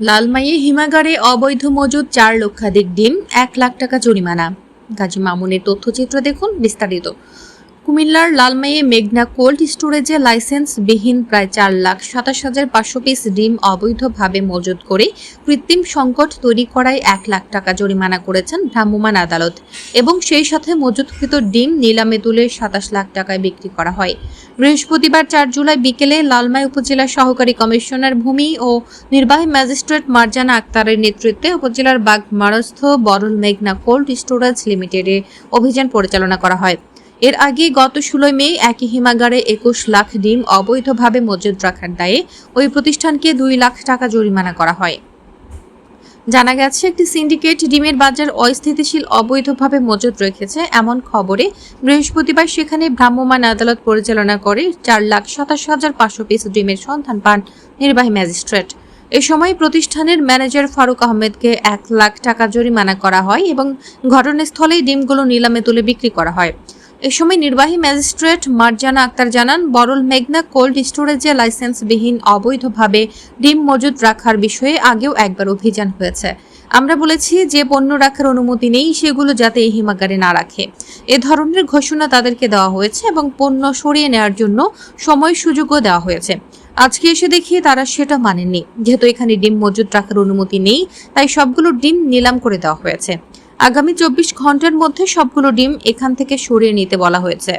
লালমাইয়ে হিমাগারে অবৈধ মজুদ চার লক্ষাধিক ডিম, এক লাখ টাকা জরিমানা। গাজী মামুনের তথ্যচিত্র দেখুন বিস্তারিত। কুমিল্লার লালমাইয়ে মেঘনা কোল্ড স্টোরেজে লাইসেন্সবিহীন প্রায় চার লাখ সাতাশ হাজার পাঁচশো পিস ডিম অবৈধভাবে মজুদ করে কৃত্রিম সংকট তৈরি করায় এক লাখ টাকা জরিমানা করেছেন ভ্রাম্যমাণ আদালত এবং সেই সাথে মজুদকৃত ডিম নিলামে তুলে সাতাশ লাখ টাকায় বিক্রি করা হয়। বৃহস্পতিবার চার জুলাই বিকেলে লালমাই উপজেলা সহকারী কমিশনার ভূমি ও নির্বাহী ম্যাজিস্ট্রেট মার্জানা আক্তারের নেতৃত্বে উপজেলার বাগমারস্থ বরল মেঘনা কোল্ড স্টোরেজ লিমিটেডে অভিযান পরিচালনা করা হয়। এর আগে গত ষোলোই মে একই হিমাগারে একুশ লাখ ডিম অবৈধভাবে মজুদ রাখার দায়ে ওই প্রতিষ্ঠানকে দুই লাখ টাকা জরিমানা করা হয়। জানা গেছে, একটি সিন্ডিকেট ডিমের বাজার অস্থিতিশীল অবৈধভাবে মজুদ রেখেছে এমন খবরে বৃহস্পতিবার সেখানে ভ্রাম্যমাণ আদালত পরিচালনা করে চার লাখ সাতাশ হাজার পাঁচশো পিস ডিমের সন্ধান পান নির্বাহী ম্যাজিস্ট্রেট। এ সময় প্রতিষ্ঠানের ম্যানেজার ফারুক আহমেদকে এক লাখ টাকা জরিমানা করা হয় এবং ঘটনাস্থলেই ডিমগুলো নিলামে তুলে বিক্রি করা হয়। এ সময় নির্বাহী ম্যাজিস্ট্রেট মার্জানা আক্তার জানান, বরল মেঘনা কোল্ড স্টোরেজে লাইসেন্সবিহীন অবৈধভাবে ডিম মজুদ রাখার বিষয়ে আগেও একবার অভিযান হয়েছে। আমরা বলেছি যে পণ্য রাখার অনুমতি নেই, সেগুলো যাতে এই হিমাগারে না রাখে। এ ধরনের ঘোষণা তাদেরকে দেওয়া হয়েছে এবং পণ্য সরিয়ে নেওয়ার জন্য সময় সুযোগও দেওয়া হয়েছে। আজকে এসে দেখি তারা সেটা মানেননি। যেহেতু এখানে ডিম মজুদ রাখার অনুমতি নেই, তাই সবগুলো ডিম নিলাম করে দেওয়া হয়েছে। আগামী চব্বিশ ঘণ্টার মধ্যে সবগুলো ডিম এখান থেকে সরিয়ে নিতে বলা হয়েছে।